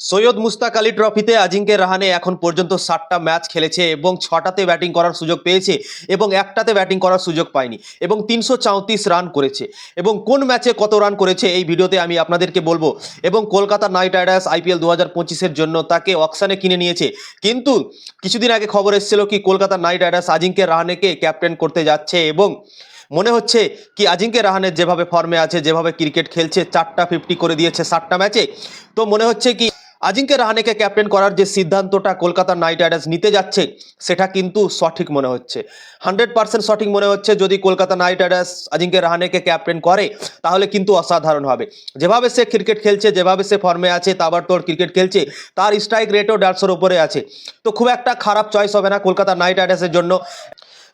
সৈয়দ মুস্তাক আলী ট্রফিতে আজিঙ্কে রাহানে এখন পর্যন্ত ষাটটা ম্যাচ খেলেছে এবং ছটাতে ব্যাটিং করার সুযোগ পেয়েছে এবং একটাতে ব্যাটিং করার সুযোগ পায়নি এবং তিনশো চৌত্রিশ রান করেছে। এবং কোন ম্যাচে কত রান করেছে এই ভিডিওতে আমি আপনাদেরকে বলব। এবং কলকাতা নাইট রাইডার্স আইপিএল দু হাজার জন্য তাকে অকশানে কিনে নিয়েছে। কিন্তু কিছুদিন আগে খবর এসেছিল কি কলকাতা নাইট রাইডার্স আজিঙ্কে রাহানেকে ক্যাপ্টেন করতে যাচ্ছে এবং মনে হচ্ছে কি আজিঙ্কে রাহানের যেভাবে ফর্মে আছে, যেভাবে ক্রিকেট খেলছে, চারটা ফিফটি করে দিয়েছে ষাটটা ম্যাচে। তো মনে হচ্ছে কি আজিঙ্কে রাহানেকে ক্যাপ্টেন করার যে সিদ্ধান্তটা কলকাতা নাইট রাইডার্স নিতে যাচ্ছে, সেটা কিন্তু সঠিক মনে হচ্ছে। হান্ড্রেড পার্সেন্ট সঠিক মনে হচ্ছে যদি কলকাতা নাইট রাইডার্স আজিঙ্কে রাহানেকে ক্যাপ্টেন করে, তাহলে কিন্তু অসাধারণ হবে। যেভাবে সে ক্রিকেট খেলছে, যেভাবে সে ফর্মে আছে, তারপর তোর ক্রিকেট খেলছে, তার স্ট্রাইক রেটও দেড়শোর উপরে আছে। তো খুব একটা খারাপ চয়েস হবে না কলকাতা নাইট রাইডার্সের জন্য।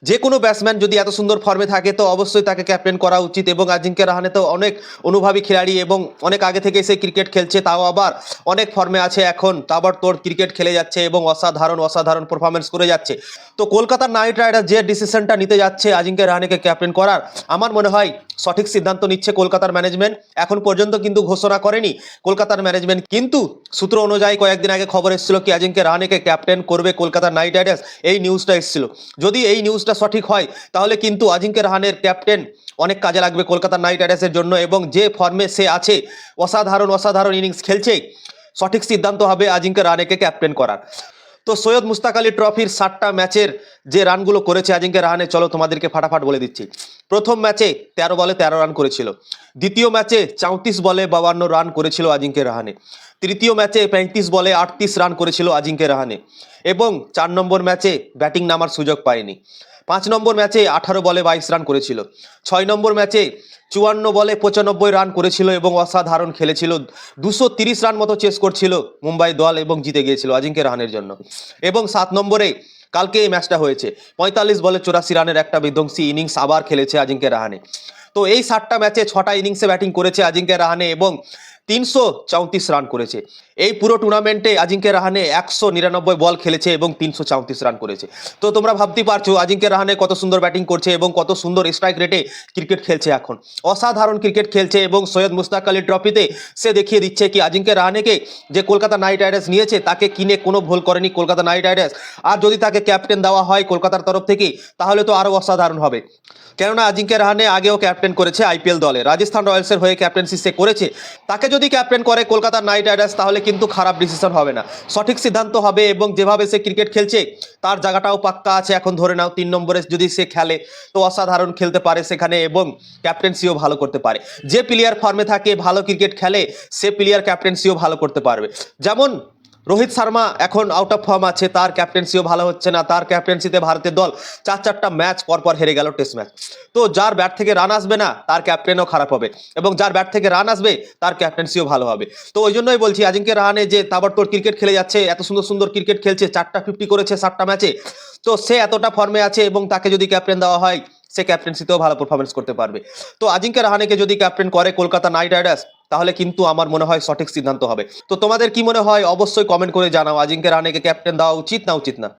যে কোনো ব্যাটসম্যান যদি এত সুন্দর ফর্মে থাকে, তো অবশ্যই তাকে ক্যাপ্টেন করা উচিত এবং আজিঙ্কে রাহানে তো অনেক অনুভবী খেলাড়ি এবং অনেক আগে থেকে সে ক্রিকেট খেলছে, তাও আবার অনেক ফর্মে আছে এখন। তাবার তোর ক্রিকেট খেলে যাচ্ছে এবং অসাধারণ অসাধারণ পারফরমেন্স করে যাচ্ছে। তো কলকাতার নাইট রাইডার যে ডিসিশনটা নিতে যাচ্ছে আজিঙ্কে রাহানেকে ক্যাপ্টেন করার, আমার মনে হয় সঠিক সিদ্ধান্ত নিচ্ছে কলকাতার ম্যানেজমেন্ট এখন পর্যন্ত কিন্তু ঘোষণা করেনি কলকাতার ম্যানেজমেন্ট কিন্তু সূত্র অনুযায়ী কয়েকদিন আগে খবর এসেছিল কি আজিঙ্কে রানেকে ক্যাপ্টেন করবে কলকাতা নাইট রাইডার্স এই নিউজটা এসেছিল। যদি এই নিউজটা সঠিক হয়, তাহলে কিন্তু আজিঙ্কে রাহানের ক্যাপ্টেন অনেক কাজে লাগবে কলকাতা নাইট রাইডার্সের জন্য এবং যে ফর্মে সে আছে, অসাধারণ অসাধারণ ইনিংস খেলছে, সঠিক সিদ্ধান্ত হবে আজিঙ্কে রানেকে ক্যাপ্টেন করার। তো সৈয়দ মুস্তাক আলী ট্রফির ষাটটা ম্যাচের যে রানগুলো করেছে আজিঙ্কে রাহানে চলো তোমাদেরকে ফাটাফাট বলে দিচ্ছি। প্রথম ম্যাচে তেরো বলে তেরো রান করেছিল। দ্বিতীয় ম্যাচে চৌত্রিশ বলে বাবান্ন রান করেছিল আজিঙ্কে রাহানে। তৃতীয় ম্যাচে পঁয়ত্রিশ বলে আটত্রিশ রান করেছিল আজিঙ্কে রাহানে এবং চার নম্বর ম্যাচে ব্যাটিং নামার সুযোগ পায়নি। পাঁচ নম্বর ম্যাচে আঠারো বলে বাইশ রান করেছিল। ছয় নম্বর ম্যাচে চুয়ান্ন বলে পঁচানব্বই রান করেছিল এবং অসাধারণ খেলেছিল। দুশো তিরিশ রান মতো চেস করছিল মুম্বাই দল এবং জিতে গিয়েছিল আজিঙ্কে রাহানের জন্য। এবং সাত নম্বরে কালকে এই ম্যাচটা হয়েছে। পঁয়তাল্লিশ বলে চুরাশি রানের একটা বিধ্বংসী ইনিংস আবার খেলেছে আজিঙ্কে রাহানে। তো এই সাতটা ম্যাচে ছটা ইনিংসে ব্যাটিং করেছে আজিঙ্কে রাহানে এবং তিনশো চৌত্রিশ রান করেছে। এই পুরো টুর্নামেন্টে আজিঙ্কে রাহানে একশো নিরানব্বই বল খেলেছে এবং তিনশো চৌত্রিশ রান করেছে। তো তোমরা ভাবতেই পারছ আজিঙ্কে রাহানে কত সুন্দর ব্যাটিং করছে এবং কত সুন্দর স্ট্রাইক রেটে ক্রিকেট খেলছে এখন। অসাধারণ ক্রিকেট খেলছে এবং সৈয়দ মুস্তাক আলী ট্রফিতে সে দেখিয়ে দিচ্ছে কি আজিঙ্কে রাহানেকে যে কলকাতা নাইট রাইডার্স নিয়েছে, তাকে কিনে কোনো ভুল করেনি কলকাতা নাইট রাইডার্স আর যদি তাকে ক্যাপ্টেন দেওয়া হয় কলকাতার তরফ থেকে, তাহলে তো আরও অসাধারণ হবে। কেননা আজিঙ্কে রাহানে আগেও ক্যাপ্টেন করেছে আইপিএল দলে। রাজস্থান রয়্যালসের হয়ে ক্যাপ্টেন্সি সে করেছে। তাকে যদি ক্যাপ্টেন করে কলকাতা নাইট রাইডার্স তাহলে কিন্তু খারাপ ডিসিশন হবে না। সঠিক সিদ্ধান্ত হবে এবং যেভাবে সে ক্রিকেট খেলছে, তার জায়গাটাও পাক্কা আছে। এখন ধরে নাও তিন নম্বরে যদি সে খেলে, তো অসাধারণ খেলতে পারে সেখানে এবং ক্যাপ্টেন্সিও ভালো করতে পারে। যে প্লেয়ার ফর্মে থাকে, ভালো ক্রিকেট খেলে, সে প্লেয়ার ক্যাপ্টেন্সিও ভালো করতে পারবে। যেমন রোহিত শর্মা এখন আউট অফ ফর্ম আছে, তার ক্যাপ্টেন্সিও ভালো হচ্ছে না, তার ক্যাপ্টেন্সিতে ভারতের দল চার চারটা ম্যাচ পরপর হেরে গেল টেস্ট ম্যাচ তো যার ব্যাট থেকে রান আসবে না, তার ক্যাপ্টেনও খারাপ হবে এবং যার ব্যাট থেকে রান আসবে, তার ক্যাপ্টেন্সিও ভালো হবে। তো ওই জন্যই বলছি আজিঙ্কে রাহানে যে তাবড়তোড় ক্রিকেট খেলে যাচ্ছে, এত সুন্দর সুন্দর ক্রিকেট খেলছে, চারটা ফিফটি করেছে, সাতটা ম্যাচে তো সে এতটা ফর্মে আছে এবং তাকে যদি ক্যাপ্টেন দেওয়া হয়, সে ক্যাপ্টেন্সিতেও ভালো পারফরমেন্স করতে পারবে। তো আজিঙ্কে রাহানেকে যদি ক্যাপ্টেন করে কলকাতা নাইট রাইডার্স তাহলে কিন্তু আমার মনে হয় সঠিক সিদ্ধান্ত হবে। তো তোমাদের কি মনে হয়? অবশ্যই কমেন্ট করে জানাও। আজিঙ্কে রানেকে ক্যাপ্টেন দেওয়া উচিত না উচিত না?